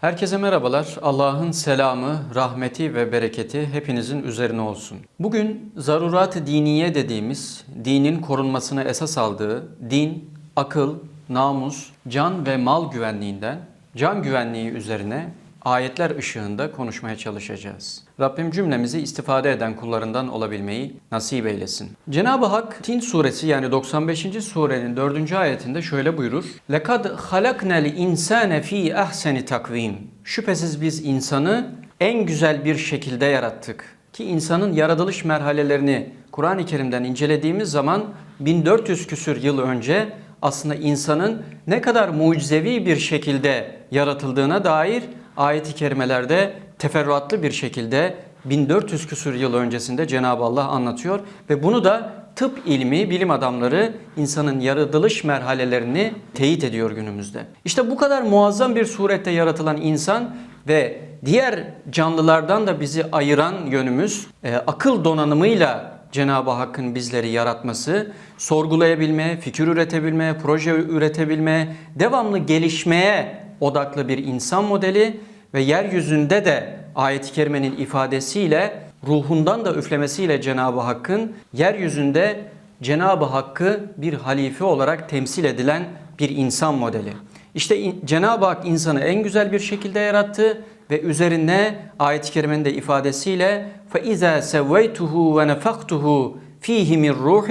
Herkese merhabalar. Allah'ın selamı, rahmeti ve bereketi hepinizin üzerine olsun. Bugün zarurat-ı diniye dediğimiz, dinin korunmasına esas aldığı din, akıl, namus, can ve mal güvenliğinden can güvenliği üzerine ayetler ışığında konuşmaya çalışacağız. Rabbim cümlemizi istifade eden kullarından olabilmeyi nasip eylesin. Cenab-ı Hak Tin suresi yani 95. surenin 4. ayetinde şöyle buyurur. لَقَدْ خَلَقْنَا الْاِنْسَانَ ف۪ي اَحْسَنِ takvim. Şüphesiz biz insanı en güzel bir şekilde yarattık. Ki insanın yaratılış merhalelerini Kur'an-ı Kerim'den incelediğimiz zaman 1400 küsür yıl önce aslında insanın ne kadar mucizevi bir şekilde yaratıldığına dair ayet-i kerimelerde teferruatlı bir şekilde 1400 küsur yıl öncesinde Cenab-ı Allah anlatıyor ve bunu da tıp ilmi, bilim adamları insanın yaratılış merhalelerini teyit ediyor günümüzde. İşte bu kadar muazzam bir surette yaratılan insan ve diğer canlılardan da bizi ayıran yönümüz e, akıl donanımıyla Cenab-ı Hakk'ın bizleri yaratması, sorgulayabilme, fikir üretebilme, proje üretebilme, devamlı gelişmeye odaklı bir insan modeli ve yeryüzünde de ayet-i kerimenin ifadesiyle ruhundan da üflemesiyle Cenab-ı Hakk'ın yeryüzünde Cenab-ı Hakk'ı bir halife olarak temsil edilen bir insan modeli. İşte in- Cenab-ı Hak insanı en güzel bir şekilde yarattı ve üzerine ayet-i kerimenin de ifadesiyle فَاِذَا سَوَّيْتُهُ وَنَفَقْتُهُ ف۪يهِ مِنْ رُوحِ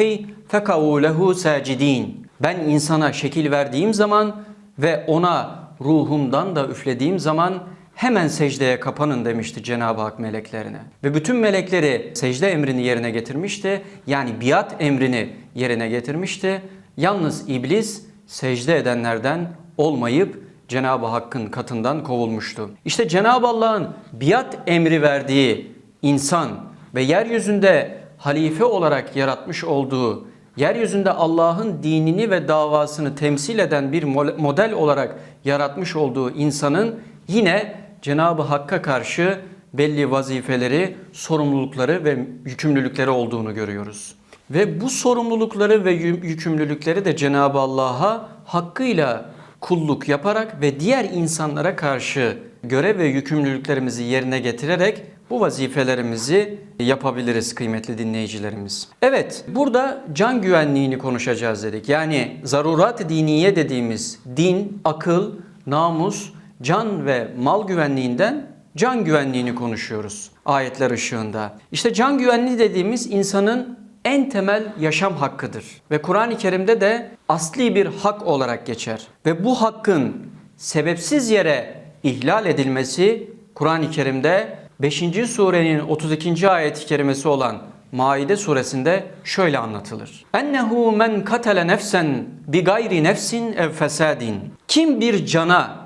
فَكَوُوا لَهُ سَاجِد۪ينَ Ben insana şekil verdiğim zaman ve ona ruhumdan da üflediğim zaman hemen secdeye kapanın demişti Cenab-ı Hak meleklerine. Ve bütün melekleri secde emrini yerine getirmişti. Yani biat emrini yerine getirmişti. Yalnız iblis secde edenlerden olmayıp Cenab-ı Hakk'ın katından kovulmuştu. İşte Cenab-ı Allah'ın biat emri verdiği insan ve yeryüzünde halife olarak yaratmış olduğu, yeryüzünde Allah'ın dinini ve davasını temsil eden bir model olarak yaratmış olduğu insanın yine Cenab-ı Hakk'a karşı belli vazifeleri, sorumlulukları ve yükümlülükleri olduğunu görüyoruz. Ve bu sorumlulukları ve yü- yükümlülükleri de Cenab-ı Allah'a hakkıyla kulluk yaparak ve diğer insanlara karşı görev ve yükümlülüklerimizi yerine getirerek bu vazifelerimizi yapabiliriz kıymetli dinleyicilerimiz. Evet, burada can güvenliğini konuşacağız dedik. Yani zarurat diniye dediğimiz din, akıl, namus, can ve mal güvenliğinden can güvenliğini konuşuyoruz ayetler ışığında. İşte can güvenliği dediğimiz insanın en temel yaşam hakkıdır. Ve Kur'an-ı Kerim'de de asli bir hak olarak geçer. Ve bu hakkın sebepsiz yere ihlal edilmesi Kur'an-ı Kerim'de 5. surenin 32. ayet-i kerimesi olan Maide suresinde şöyle anlatılır. Ennehu men katale nefsen bi gayri nefsin ev fesadin. Kim bir cana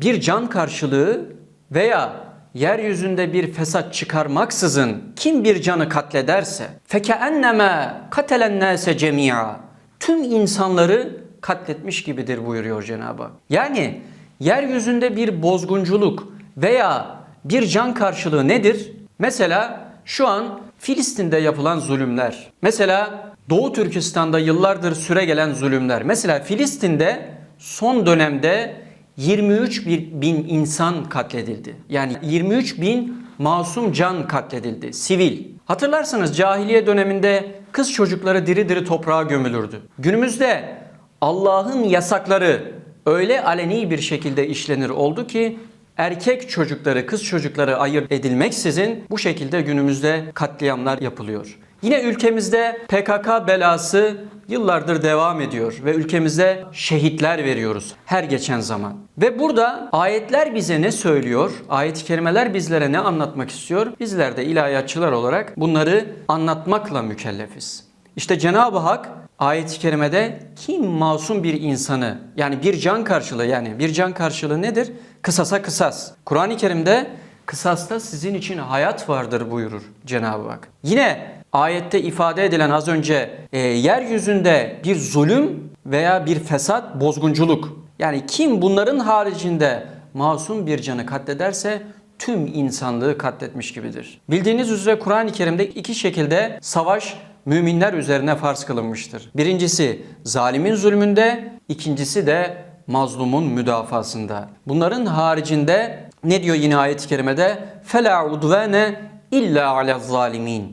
bir can karşılığı veya yeryüzünde bir fesat çıkarmaksızın kim bir canı katlederse feke enneme katelen nase cemia tüm insanları katletmiş gibidir buyuruyor Cenab-ı Hak. Yani yeryüzünde bir bozgunculuk veya bir can karşılığı nedir? Mesela şu an Filistin'de yapılan zulümler. Mesela Doğu Türkistan'da yıllardır süre gelen zulümler. Mesela Filistin'de son dönemde 23 bir- bin insan katledildi. Yani 23 bin masum can katledildi. Sivil. Hatırlarsanız cahiliye döneminde kız çocukları diri diri toprağa gömülürdü. Günümüzde Allah'ın yasakları öyle aleni bir şekilde işlenir oldu ki erkek çocukları, kız çocukları ayırt edilmeksizin bu şekilde günümüzde katliamlar yapılıyor. Yine ülkemizde PKK belası yıllardır devam ediyor ve ülkemizde şehitler veriyoruz her geçen zaman. Ve burada ayetler bize ne söylüyor? Ayet-i kerimeler bizlere ne anlatmak istiyor? Bizler de ilahiyatçılar olarak bunları anlatmakla mükellefiz. İşte Cenab-ı Hak ayet-i kerimede kim masum bir insanı yani bir can karşılığı yani bir can karşılığı nedir? Kısasa kısas. Kur'an-ı Kerim'de kısasta sizin için hayat vardır buyurur Cenab-ı Hak. Yine ayette ifade edilen az önce e, yeryüzünde bir zulüm veya bir fesat, bozgunculuk. Yani kim bunların haricinde masum bir canı katlederse tüm insanlığı katletmiş gibidir. Bildiğiniz üzere Kur'an-ı Kerim'de iki şekilde savaş müminler üzerine farz kılınmıştır. Birincisi zalimin zulmünde, ikincisi de mazlumun müdafasında. Bunların haricinde Ne diyor yine ayet-i kerimede? فَلَا عُدْوَانَ اِلَّا عَلَى الظَّالِمِينَ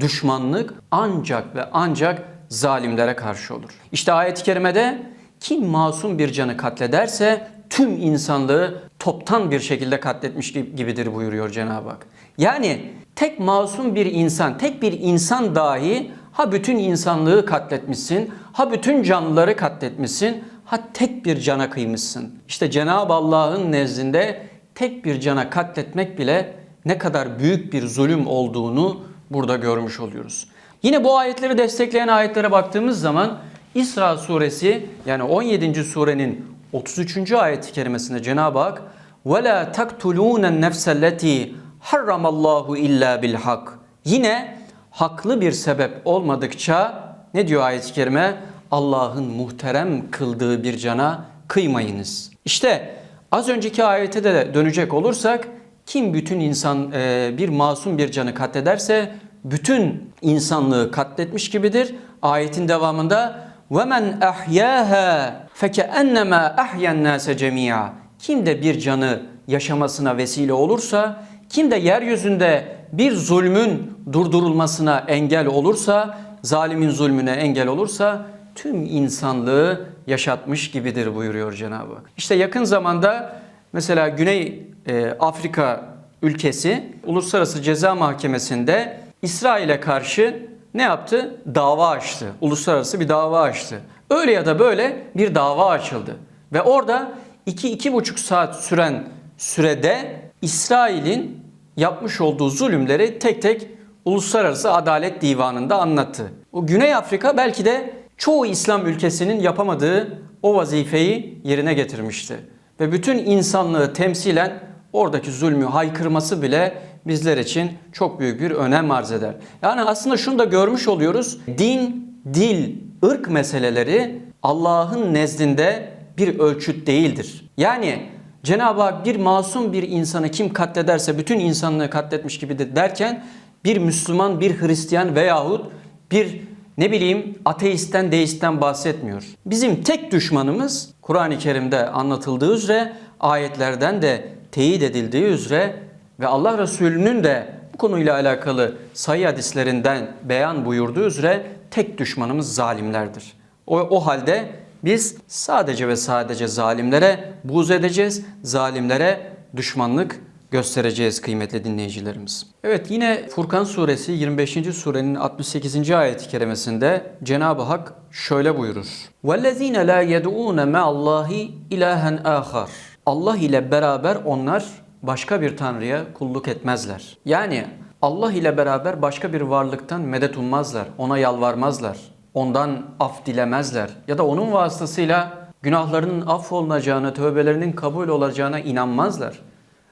Düşmanlık ancak ve ancak zalimlere karşı olur. İşte ayet-i kerimede kim masum bir canı katlederse tüm insanlığı toptan bir şekilde katletmiş gibi- gibidir buyuruyor Cenab-ı Hak. Yani tek masum bir insan, tek bir insan dahi ha bütün insanlığı katletmişsin, ha bütün canlıları katletmişsin, ha tek bir cana kıymışsın. İşte Cenab-ı Allah'ın nezdinde tek bir cana katletmek bile ne kadar büyük bir zulüm olduğunu burada görmüş oluyoruz. Yine bu ayetleri destekleyen ayetlere baktığımız zaman İsra suresi yani 17. surenin 33. ayet-i kerimesinde Cenab-ı Hak وَلَا تَقْتُلُونَ النَّفْسَ الَّتِي حَرَّمَ اللّٰهُ اِلَّا بِالْحَقِّ Yine haklı bir sebep olmadıkça ne diyor ayet-i kerime? Allah'ın muhterem kıldığı bir cana kıymayınız. İşte az önceki ayete de dönecek olursak kim bütün insan e, bir masum bir canı katlederse bütün insanlığı katletmiş gibidir. Ayetin devamında وَمَنْ أَحْيَاهَا فَكَأَنَّمَا أَحْيَا النَّاسَ جَمِيعًا Kim de bir canı yaşamasına vesile olursa, kim de yeryüzünde bir zulmün durdurulmasına engel olursa, zalimin zulmüne engel olursa tüm insanlığı yaşatmış gibidir buyuruyor Cenab-ı Hak. İşte yakın zamanda mesela Güney e, Afrika ülkesi Uluslararası Ceza Mahkemesi'nde İsrail'e karşı ne yaptı? Dava açtı. Uluslararası bir dava açtı. Öyle ya da böyle bir dava açıldı. Ve orada 2-2,5 saat süren sürede İsrail'in yapmış olduğu zulümleri tek tek Uluslararası Adalet Divanı'nda anlattı. O Güney Afrika belki de çoğu İslam ülkesinin yapamadığı o vazifeyi yerine getirmişti. Ve bütün insanlığı temsilen oradaki zulmü haykırması bile bizler için çok büyük bir önem arz eder. Yani aslında şunu da görmüş oluyoruz. Din, dil, ırk meseleleri Allah'ın nezdinde bir ölçüt değildir. Yani Cenab-ı Hak bir masum bir insanı kim katlederse bütün insanlığı katletmiş gibidir derken bir Müslüman, bir Hristiyan veyahut bir ne bileyim ateistten, deistten bahsetmiyor. Bizim tek düşmanımız Kur'an-ı Kerim'de anlatıldığı üzere ayetlerden de teyit edildiği üzere ve Allah Resulü'nün de bu konuyla alakalı sayı hadislerinden beyan buyurduğu üzere tek düşmanımız zalimlerdir. O, o halde biz sadece ve sadece zalimlere buğz edeceğiz, zalimlere düşmanlık göstereceğiz kıymetli dinleyicilerimiz. Evet yine Furkan suresi 25. surenin 68. ayet-i kerimesinde Cenab-ı Hak şöyle buyurur. وَالَّذ۪ينَ لَا يَدْعُونَ مَا اللّٰهِ اِلَٰهًا آخَرٍ Allah ile beraber onlar başka bir tanrıya kulluk etmezler. Yani Allah ile beraber başka bir varlıktan medet ummazlar, ona yalvarmazlar, ondan af dilemezler ya da onun vasıtasıyla günahlarının affolunacağına, tövbelerinin kabul olacağına inanmazlar.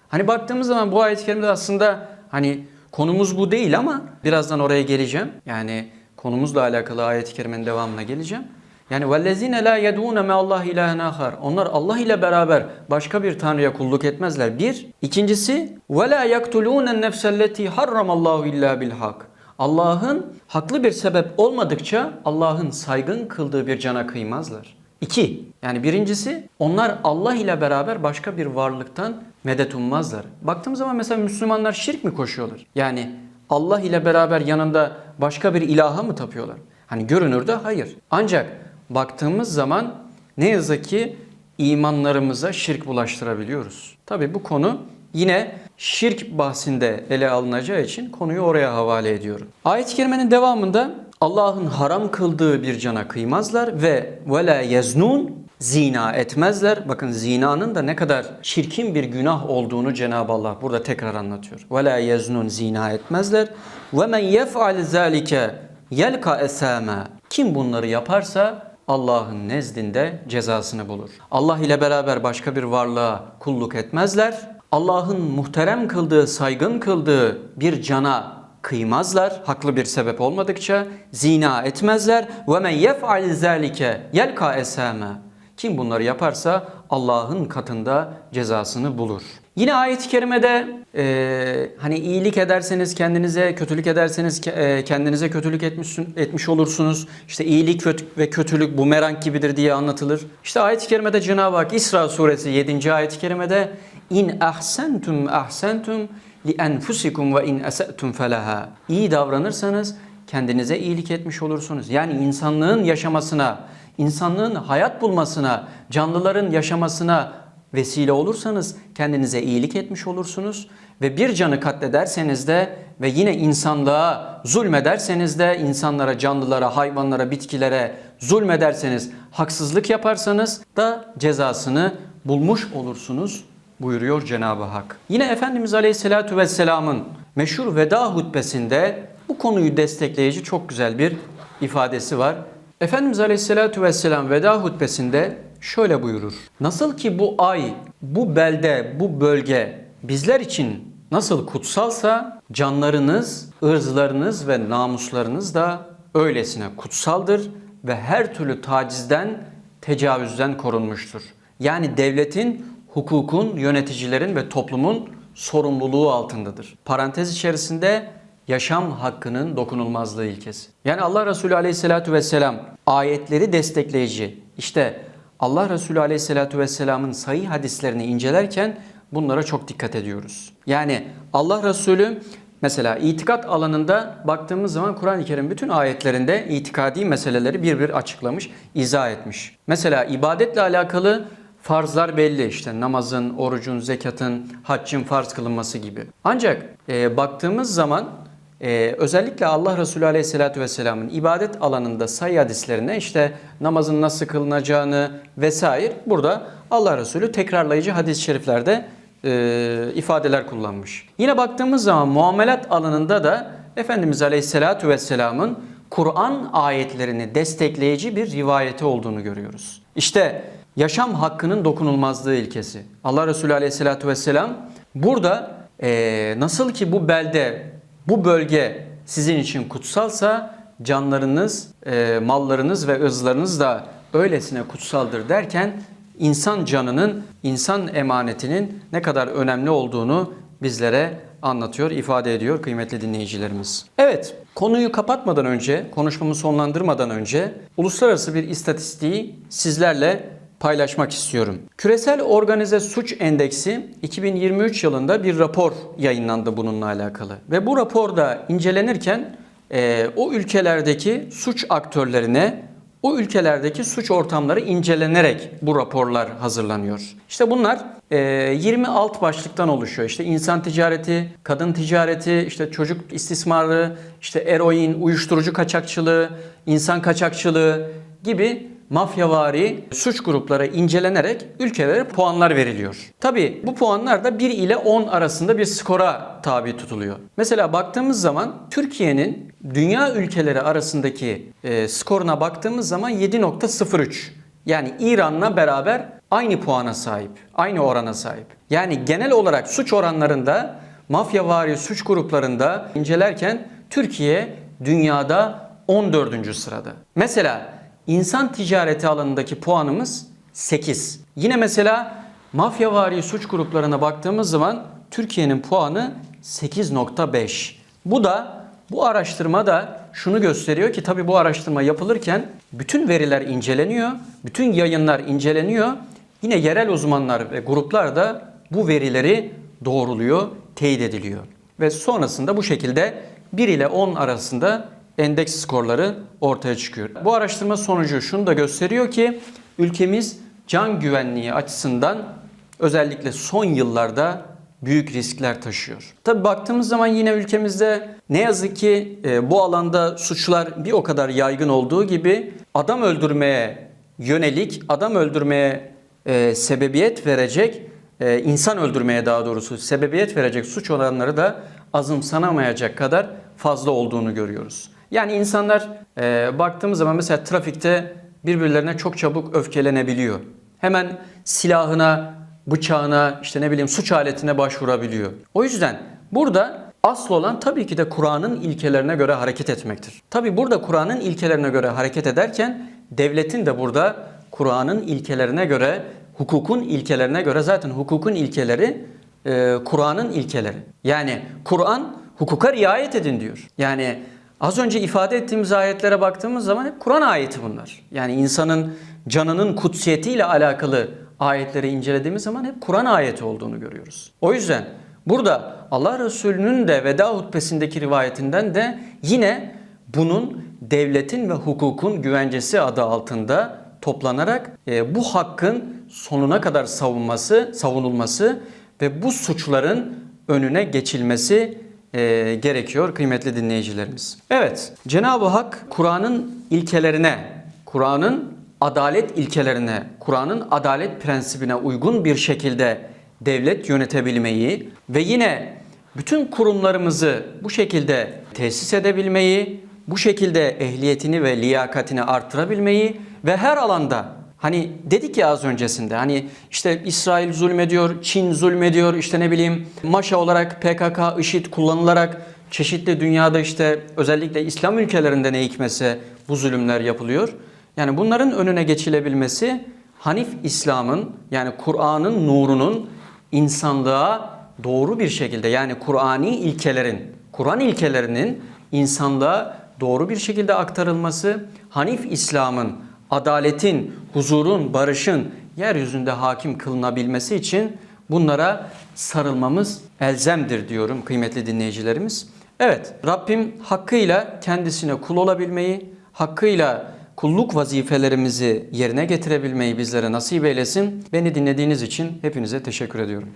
Hani baktığımız zaman bu ayet-i kerimede aslında hani konumuz bu değil ama birazdan oraya geleceğim. Yani konumuzla alakalı ayet-i kerimenin devamına geleceğim. Yani وَالَّذ۪ينَ لَا يَدْعُونَ مَا اللّٰهِ اِلٰهًا آخَرٍ Onlar Allah ile beraber başka bir tanrıya kulluk etmezler. Bir. İkincisi وَلَا يَقْتُلُونَ النَّفْسَ الَّتِي حَرَّمَ اللّٰهُ اِلَّا بِالْحَقِّ Allah'ın haklı bir sebep olmadıkça Allah'ın saygın kıldığı bir cana kıymazlar. İki, yani birincisi onlar Allah ile beraber başka bir varlıktan medet ummazlar. Baktığımız zaman mesela Müslümanlar şirk mi koşuyorlar? Yani Allah ile beraber yanında başka bir ilaha mı tapıyorlar? Hani görünürde hayır. Ancak baktığımız zaman ne yazık ki imanlarımıza şirk bulaştırabiliyoruz. Tabi bu konu yine şirk bahsinde ele alınacağı için konuyu oraya havale ediyorum. Ayet-i kerimenin devamında Allah'ın haram kıldığı bir cana kıymazlar ve vela yeznun zina etmezler. Bakın zinanın da ne kadar çirkin bir günah olduğunu Cenab-ı Allah burada tekrar anlatıyor. Ve la yeznun zina etmezler. Ve men yef'al zalike yelka esame. Kim bunları yaparsa Allah'ın nezdinde cezasını bulur. Allah ile beraber başka bir varlığa kulluk etmezler. Allah'ın muhterem kıldığı, saygın kıldığı bir cana kıymazlar haklı bir sebep olmadıkça zina etmezler ve men yef'al zalike yelka esame kim bunları yaparsa Allah'ın katında cezasını bulur. Yine ayet-i kerimede e, hani iyilik ederseniz kendinize, kötülük ederseniz e, kendinize kötülük etmiş, etmiş olursunuz. İşte iyilik ve kötülük bumerang gibidir diye anlatılır. İşte ayet-i kerimede Cenab-ı Hak İsra suresi 7. ayet-i kerimede İn ahsentum ahsentum li enfusikum ve in ese'tum felaha. İyi davranırsanız kendinize iyilik etmiş olursunuz. Yani insanlığın yaşamasına, insanlığın hayat bulmasına, canlıların yaşamasına vesile olursanız kendinize iyilik etmiş olursunuz ve bir canı katlederseniz de ve yine insanlığa zulmederseniz de insanlara, canlılara, hayvanlara, bitkilere zulmederseniz, haksızlık yaparsanız da cezasını bulmuş olursunuz buyuruyor Cenab-ı Hak. Yine Efendimiz Aleyhisselatü Vesselam'ın meşhur veda hutbesinde bu konuyu destekleyici çok güzel bir ifadesi var. Efendimiz Aleyhisselatü Vesselam veda hutbesinde şöyle buyurur. Nasıl ki bu ay, bu belde, bu bölge bizler için nasıl kutsalsa canlarınız, ırzlarınız ve namuslarınız da öylesine kutsaldır ve her türlü tacizden, tecavüzden korunmuştur. Yani devletin, hukukun, yöneticilerin ve toplumun sorumluluğu altındadır. Parantez içerisinde yaşam hakkının dokunulmazlığı ilkesi. Yani Allah Resulü Aleyhisselatü Vesselam ayetleri destekleyici. İşte Allah Resulü Aleyhisselatü Vesselam'ın sahih hadislerini incelerken bunlara çok dikkat ediyoruz. Yani Allah Resulü mesela itikat alanında baktığımız zaman Kur'an-ı Kerim bütün ayetlerinde itikadi meseleleri bir bir açıklamış, izah etmiş. Mesela ibadetle alakalı farzlar belli işte namazın, orucun, zekatın, haccın farz kılınması gibi. Ancak e, baktığımız zaman ee, özellikle Allah Resulü Aleyhisselatü Vesselam'ın ibadet alanında sayı hadislerine işte namazın nasıl kılınacağını vesaire burada Allah Resulü tekrarlayıcı hadis-i şeriflerde e, ifadeler kullanmış. Yine baktığımız zaman muamelat alanında da Efendimiz Aleyhisselatü Vesselam'ın Kur'an ayetlerini destekleyici bir rivayeti olduğunu görüyoruz. İşte yaşam hakkının dokunulmazlığı ilkesi. Allah Resulü Aleyhisselatü Vesselam burada e, nasıl ki bu belde bu bölge sizin için kutsalsa canlarınız, e, mallarınız ve ırzlarınız da öylesine kutsaldır derken insan canının, insan emanetinin ne kadar önemli olduğunu bizlere anlatıyor, ifade ediyor kıymetli dinleyicilerimiz. Evet, konuyu kapatmadan önce, konuşmamı sonlandırmadan önce uluslararası bir istatistiği sizlerle paylaşmak istiyorum. Küresel Organize Suç Endeksi 2023 yılında bir rapor yayınlandı bununla alakalı. Ve bu raporda incelenirken e, o ülkelerdeki suç aktörlerine o ülkelerdeki suç ortamları incelenerek bu raporlar hazırlanıyor. İşte bunlar e, 20 alt başlıktan oluşuyor. İşte insan ticareti, kadın ticareti, işte çocuk istismarı, işte eroin, uyuşturucu kaçakçılığı, insan kaçakçılığı gibi mafyavari suç grupları incelenerek ülkelere puanlar veriliyor. Tabi bu puanlar da 1 ile 10 arasında bir skora tabi tutuluyor. Mesela baktığımız zaman Türkiye'nin dünya ülkeleri arasındaki e, skoruna baktığımız zaman 7.03. Yani İran'la beraber aynı puana sahip, aynı orana sahip. Yani genel olarak suç oranlarında mafyavari suç gruplarında incelerken Türkiye dünyada 14. sırada. Mesela İnsan ticareti alanındaki puanımız 8. Yine mesela mafyavari suç gruplarına baktığımız zaman Türkiye'nin puanı 8.5. Bu da bu araştırma da şunu gösteriyor ki tabii bu araştırma yapılırken bütün veriler inceleniyor, bütün yayınlar inceleniyor. Yine yerel uzmanlar ve gruplar da bu verileri doğruluyor, teyit ediliyor. Ve sonrasında bu şekilde 1 ile 10 arasında endeks skorları ortaya çıkıyor. Bu araştırma sonucu şunu da gösteriyor ki ülkemiz can güvenliği açısından özellikle son yıllarda büyük riskler taşıyor. Tabi baktığımız zaman yine ülkemizde ne yazık ki e, bu alanda suçlar bir o kadar yaygın olduğu gibi adam öldürmeye yönelik, adam öldürmeye e, sebebiyet verecek, e, insan öldürmeye daha doğrusu sebebiyet verecek suç oranları da azımsanamayacak kadar fazla olduğunu görüyoruz. Yani insanlar e, baktığımız zaman mesela trafikte birbirlerine çok çabuk öfkelenebiliyor. Hemen silahına, bıçağına, işte ne bileyim suç aletine başvurabiliyor. O yüzden burada asıl olan tabii ki de Kur'an'ın ilkelerine göre hareket etmektir. Tabii burada Kur'an'ın ilkelerine göre hareket ederken devletin de burada Kur'an'ın ilkelerine göre, hukukun ilkelerine göre zaten hukukun ilkeleri e, Kur'an'ın ilkeleri. Yani Kur'an hukuka riayet edin diyor. Yani Az önce ifade ettiğimiz ayetlere baktığımız zaman hep Kur'an ayeti bunlar. Yani insanın canının kutsiyetiyle alakalı ayetleri incelediğimiz zaman hep Kur'an ayeti olduğunu görüyoruz. O yüzden burada Allah Resulü'nün de veda hutbesindeki rivayetinden de yine bunun devletin ve hukukun güvencesi adı altında toplanarak e, bu hakkın sonuna kadar savunması, savunulması ve bu suçların önüne geçilmesi e, gerekiyor kıymetli dinleyicilerimiz. Evet, Cenab-ı Hak Kur'an'ın ilkelerine, Kur'an'ın adalet ilkelerine, Kur'an'ın adalet prensibine uygun bir şekilde devlet yönetebilmeyi ve yine bütün kurumlarımızı bu şekilde tesis edebilmeyi, bu şekilde ehliyetini ve liyakatini artırabilmeyi ve her alanda hani dedik ya az öncesinde hani işte İsrail zulmediyor, Çin zulmediyor, işte ne bileyim maşa olarak PKK, IŞİD kullanılarak çeşitli dünyada işte özellikle İslam ülkelerinde ne hikmetse bu zulümler yapılıyor. Yani bunların önüne geçilebilmesi Hanif İslam'ın yani Kur'an'ın nurunun insanlığa doğru bir şekilde yani Kur'ani ilkelerin, Kur'an ilkelerinin insanlığa doğru bir şekilde aktarılması, Hanif İslam'ın adaletin, huzurun, barışın yeryüzünde hakim kılınabilmesi için bunlara sarılmamız elzemdir diyorum kıymetli dinleyicilerimiz. Evet, Rabbim hakkıyla kendisine kul olabilmeyi, hakkıyla kulluk vazifelerimizi yerine getirebilmeyi bizlere nasip eylesin. Beni dinlediğiniz için hepinize teşekkür ediyorum.